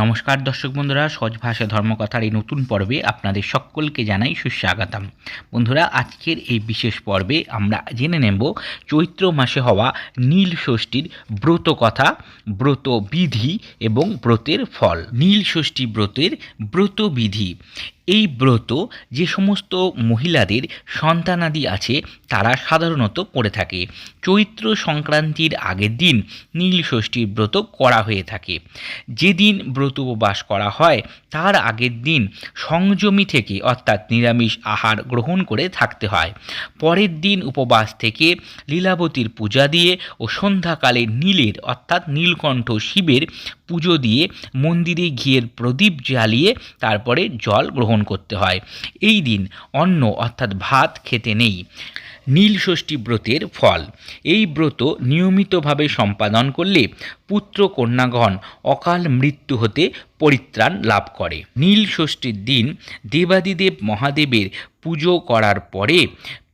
নমস্কার দর্শক বন্ধুরা, সহজ ভাষা ধর্মকথার এই নতুন পর্বে আপনাদের সকলকে জানাই সুস্বাগতম। বন্ধুরা, আজকের এই বিশেষ পর্বে আমরা জেনে নেব চৈত্র মাসে হওয়া নীল ষষ্ঠীর ব্রত কথা, ব্রত বিধি এবং ব্রতের ফল। নীল ষষ্ঠী ব্রতের ব্রত বিধি। এই ব্রত যে সমস্ত মহিলাদের সন্তানাদি আছে, তারা সাধারণত করে থাকে। চৈত্র সংক্রান্তির আগের দিন নীল ষষ্ঠীর ব্রত করা হয়ে থাকে। যেদিন ব্রত উপবাস করা হয়, তার আগের দিন সংযমী থেকে, অর্থাৎ নিরামিষ আহার গ্রহণ করে থাকতে হয়। পরের দিন উপবাস থেকে লীলাবতীর পূজা দিয়ে ও সন্ধ্যাকালে নীলের, অর্থাৎ নীলকণ্ঠ শিবের, পুজো দিয়ে মন্দিরে ঘিয়ের প্রদীপ জ্বালিয়ে তারপরে জল গ্রহণ করতে হয়। এই দিন অন্ন অর্থাৎ ভাত খেতে নেই। নীল ষষ্ঠী ব্রতের ফল। এই ব্রত নিয়মিতভাবে সম্পাদন করলে পুত্র কন্যাগণ অকাল মৃত্যু হতে পরিত্রাণ লাভ করে। নীল ষষ্ঠীর দিন দেবাদিদেব মহাদেবের পুজো করার পরে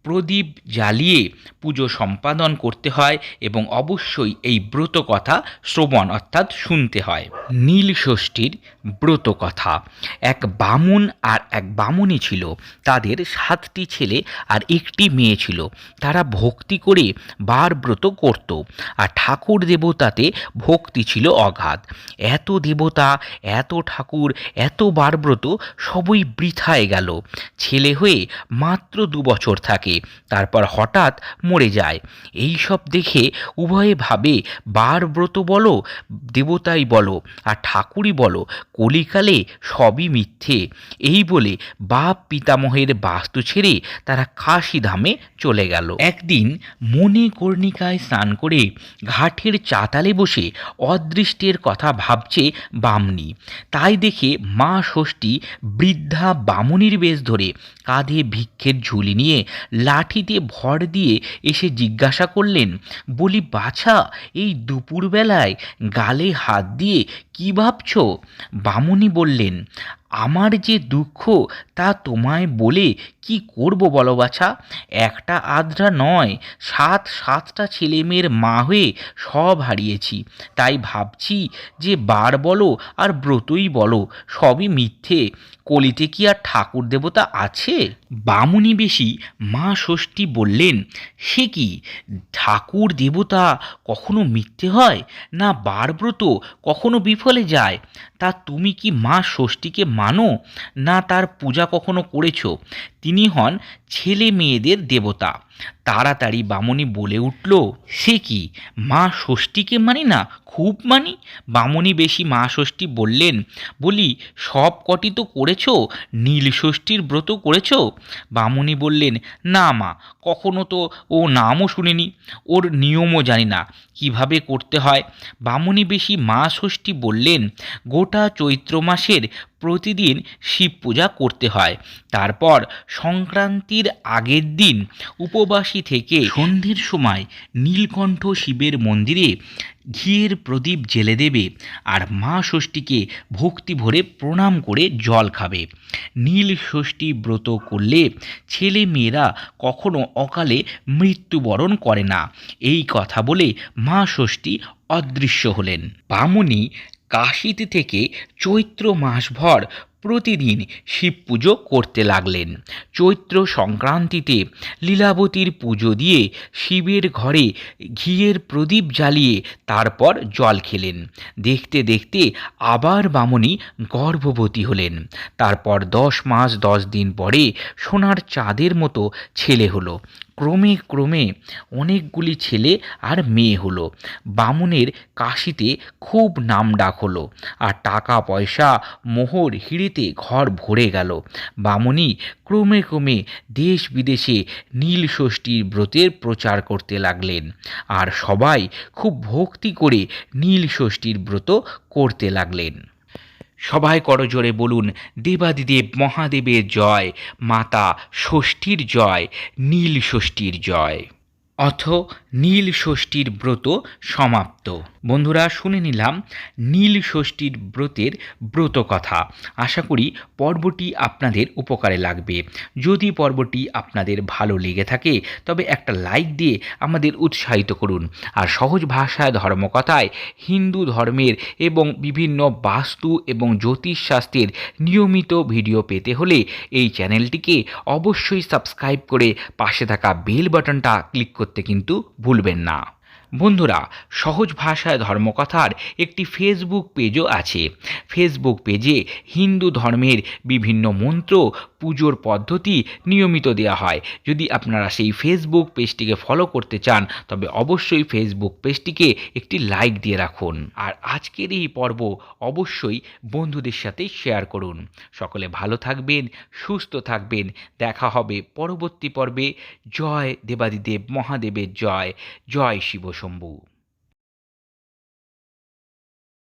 প্রদীপ জ্বালিয়ে পুজো সম্পাদন করতে হয় এবং অবশ্যই এই ব্রত কথা শ্রবণ অর্থাৎ শুনতে হয়। নীল ষষ্ঠীর ব্রত কথা। এক বামুন আর এক বামুনি ছিল। তাদের সাতটি ছেলে আর একটি মেয়ে ছিল। তারা ভক্তি করে বার ব্রত করত। আর ঠাকুর দেবতাতে ভক্তি ছিল অগাধ। এত দেবতা, এত ঠাকুর, এত বারব্রত সবই বৃথায় গেল। ছেলে হয়ে মাত্র দু বছর থাকে। তারপর হঠাৎ মরে যায়। এই সব দেখে উভয়ে ভাবে, বার ব্রত বলো, দেবতাই বলো, আর ঠাকুরই বলো, কলিকালে সবই মিথ্যে। এই বলে বাপ পিতামহের বাস্তু ছেড়ে তারা খাসি কাশিধামে চলে গেল। একদিন মনে কর্ণিকায় স্নান করে ঘাটের চাতালে বসে অদৃষ্টের কথা ভাবছে বামনি। তাই দেখে মা ষষ্ঠী বৃদ্ধা বামুনির বেশ ধরে কাঁধে ভিক্ষের ঝুলি নিয়ে লাঠিতে ভর দিয়ে এসে জিজ্ঞাসা করলেন বলি বাছা এই দুপুরবেলায় গালে হাত দিয়ে কি ভাবছ? বামুনি বললেন, আমার যে দুঃখ, তা তোমায় বলে কি করব বলো বাছা? একটা আদ্রা নয়, সাত সাতটা ছেলে মেয়ের মা হয়ে সব হারিয়েছি। তাই ভাবছি যে বার বলো আর ব্রতই বলো, সবই মিথ্যে। কলিতে কি আর ঠাকুর দেবতা আছে? বামুনি বেশি মা ষষ্ঠী বললেন, সে কি? ঠাকুর দেবতা কখনো মিথ্যে হয়? না বার ব্রত কখনো বিফলে যায়। তা তুমি কি মা ষষ্ঠীকে মানো, না তার পূজা কখনো করেছ? তিনি হন ছেলে মেয়েদের দেবতা। তাড়াতাড়ি বামনি বলে উঠল, সে কি? মা ষষ্ঠীকে মানি না খুব মানি? বামনি বেশি মা ষষ্ঠী বললেন, বলি, সব কটি তো করেছ? নীল ষষ্ঠীর ব্রত করেছ? বামনি বললেন, না মা, কখনো তো ও নামও শুনিনি, ওর নিয়মও জানি না, কীভাবে করতে হয়? বামনি বেশি মা ষষ্ঠী বললেন, গোটা চৈত্র মাসের প্রতিদিন শিব পূজা করতে হয়। তারপর সংক্রান্তির আগের দিন উপবাসী থেকে সন্ধ্যের সময় নীলকণ্ঠ শিবের মন্দিরে ঘিয়ের প্রদীপ জেলে দেবে আর মা ষষ্ঠীকে ভক্তি ভরে প্রণাম করে জল খাবে। নীল ষষ্ঠী ব্রত করলে ছেলে মেয়েরা কখনো অকালে মৃত্যুবরণ করে না। এই কথা বলে মা ষষ্ঠী অদৃশ্য হলেন। বামুনি কাশিতে থেকে চৈত্র মাসভর প্রতিদিন শিব পুজো করতে লাগলেন। চৈত্র সংক্রান্তিতে লীলাবতীর পুজো দিয়ে শিবের ঘরে ঘিয়ের প্রদীপ জ্বালিয়ে তারপর জল খেলেন। দেখতে দেখতে আবার বামনি গর্ভবতী হলেন। তারপর দশ মাস দশ দিন পরে সোনার চাঁদের মতো ছেলে হলো। ক্রমে ক্রমে অনেকগুলি ছেলে আর মেয়ে হলো। বামুনের কাশিতে খুব নাম ডাক হলো। আর টাকা পয়সা, মোহর, হিড়িতে ঘর ভরে গেল। বামুনি ক্রমে ক্রমে দেশ বিদেশে নীল ষষ্ঠীর ব্রতের প্রচার করতে লাগলেন আর সবাই খুব ভক্তি করে নীল ষষ্ঠীর ব্রত করতে লাগলেন। সবাই করজোরে বলুন, দেবাদিদেব মহাদেবের জয়, মাতা ষষ্ঠীর জয়, নীল ষষ্ঠীর জয়। অথ নীল ষষ্ঠীর ব্রত সমাপ্ত। বন্ধুরা, শুনে নিলাম নীল ষষ্ঠীর ব্রতের ব্রত কথা। আশা করি পর্বটি আপনাদের উপকারে লাগবে। যদি পর্বটি আপনাদের ভালো লেগে থাকে, তবে একটা লাইক দিয়ে আমাদের উৎসাহিত করুন। আর সহজ ভাষায় ধর্মকথায়, হিন্দু ধর্মের এবং বিভিন্ন বাস্তু এবং জ্যোতিষশাস্ত্রের নিয়মিত ভিডিও পেতে হলে এই চ্যানেলটিকে অবশ্যই সাবস্ক্রাইব করে পাশে থাকা বেল বাটনটা ক্লিক করতে কিন্তু ভুলবেন না। বন্ধুরা, সহজ ভাষায় ধর্মকথার একটি ফেসবুক পেজও আছে। ফেসবুক পেজে হিন্দু ধর্মের বিভিন্ন মন্ত্র পুজোর পদ্ধতি নিয়মিত দেওয়া হয়। যদি আপনারা সেই ফেসবুক পেজটিকে ফলো করতে চান, তবে অবশ্যই ফেসবুক পেজটিকে একটি লাইক দিয়ে রাখুন। আর আজকের এই পর্ব অবশ্যই বন্ধুদের সাথে শেয়ার করুন। সকলে ভালো থাকবেন, সুস্থ থাকবেন। দেখা হবে পরবর্তী পর্বে। জয় দেবাদিদেব মহাদেবের জয়। জয় শিব শম্ভু